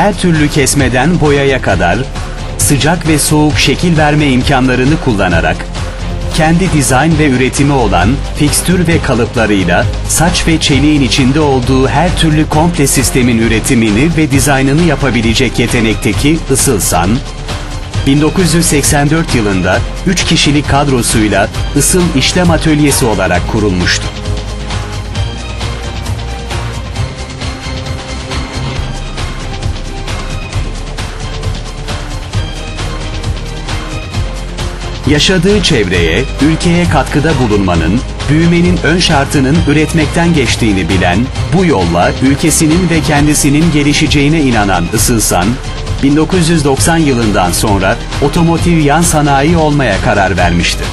her türlü kesmeden boyaya kadar sıcak ve soğuk şekil verme imkanlarını kullanarak kendi dizayn ve üretimi olan fikstür ve kalıplarıyla saç ve çeliğin içinde olduğu her türlü komple sistemin üretimini ve dizaynını yapabilecek yetenekteki Isılsan, 1984 yılında 3 kişilik kadrosuyla Isıl İşlem Atölyesi olarak kurulmuştu. Yaşadığı çevreye, ülkeye katkıda bulunmanın, büyümenin ön şartının üretmekten geçtiğini bilen, bu yolla ülkesinin ve kendisinin gelişeceğine inanan Isılsan, 1990 yılından sonra otomotiv yan sanayi olmaya karar vermişti.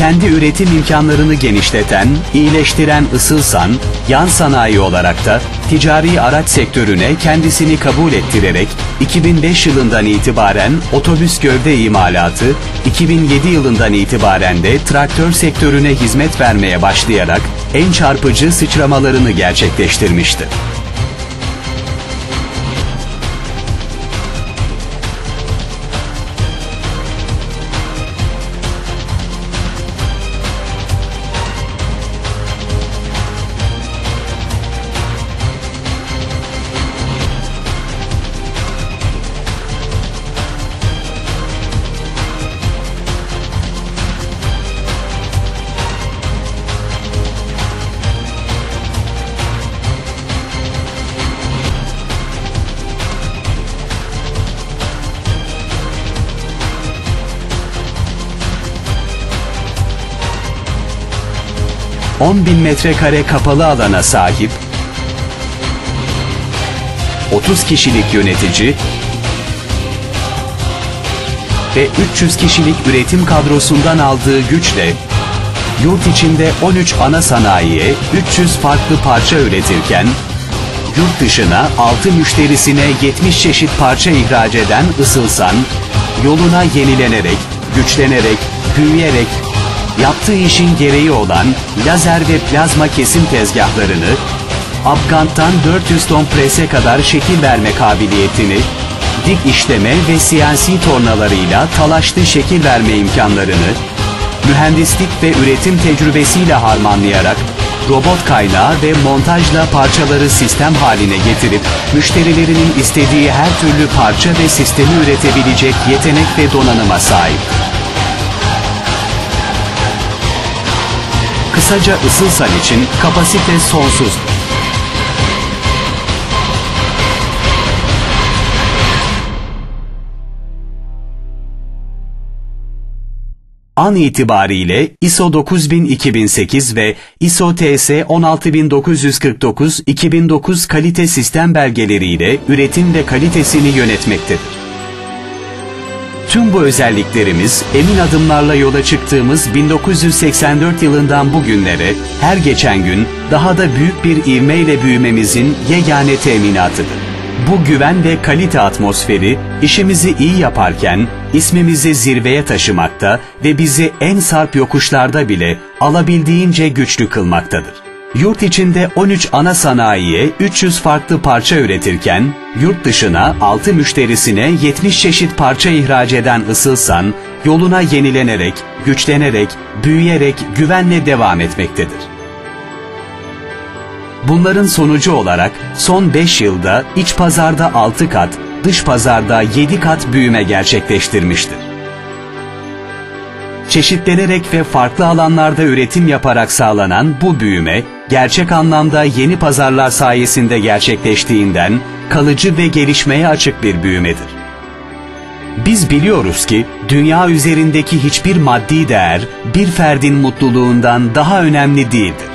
Kendi üretim imkanlarını genişleten, iyileştiren Isılsan, yan sanayi olarak da ticari araç sektörüne kendisini kabul ettirerek 2005 yılından itibaren otobüs gövde imalatı, 2007 yılından itibaren de traktör sektörüne hizmet vermeye başlayarak en çarpıcı sıçramalarını gerçekleştirmişti. 10 bin metrekare kapalı alana sahip, 30 kişilik yönetici ve 300 kişilik üretim kadrosundan aldığı güçle yurt içinde 13 ana sanayiye 300 farklı parça üretirken yurt dışına 6 müşterisine 70 çeşit parça ihraç eden Isılsan, yoluna yenilenerek, güçlenerek, büyüyerek yaptığı işin gereği olan lazer ve plazma kesim tezgahlarını, Afgant'tan 400 ton prese kadar şekil verme kabiliyetini, dik işleme ve CNC tornalarıyla talaşlı şekil verme imkanlarını, mühendislik ve üretim tecrübesiyle harmanlayarak robot kaynağı ve montajla parçaları sistem haline getirip müşterilerinin istediği her türlü parça ve sistemi üretebilecek yetenek ve donanıma sahip. Kısaca Isılsan için kapasite sonsuz. An itibariyle ISO 9000-2008 ve ISO TS 16949-2009 kalite sistem belgeleriyle üretim ve kalitesini yönetmektedir. Tüm bu özelliklerimiz emin adımlarla yola çıktığımız 1984 yılından bugünlere her geçen gün daha da büyük bir ivmeyle büyümemizin yegane teminatıdır. Bu güven ve kalite atmosferi işimizi iyi yaparken ismimizi zirveye taşımakta ve bizi en sarp yokuşlarda bile alabildiğince güçlü kılmaktadır. Yurt içinde 13 ana sanayiye 300 farklı parça üretirken, yurt dışına 6 müşterisine 70 çeşit parça ihraç eden Isılsan, yoluna yenilenerek, güçlenerek, büyüyerek güvenle devam etmektedir. Bunların sonucu olarak son 5 yılda iç pazarda 6 kat, dış pazarda 7 kat büyüme gerçekleştirmiştir çeşitlenerek ve farklı alanlarda üretim yaparak sağlanan bu büyüme, gerçek anlamda yeni pazarlar sayesinde gerçekleştiğinden kalıcı ve gelişmeye açık bir büyümedir. Biz biliyoruz ki dünya üzerindeki hiçbir maddi değer bir ferdin mutluluğundan daha önemli değildir.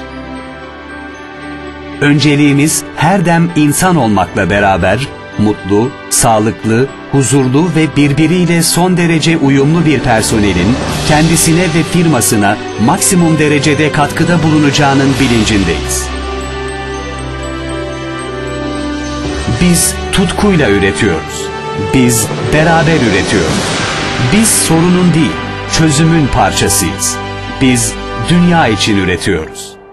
Önceliğimiz her dem insan olmakla beraber mutlu, sağlıklı, huzurlu ve birbiriyle son derece uyumlu bir personelin kendisine ve firmasına maksimum derecede katkıda bulunacağının bilincindeyiz. Biz tutkuyla üretiyoruz. Biz beraber üretiyoruz. Biz sorunun değil, çözümün parçasıyız. Biz dünya için üretiyoruz.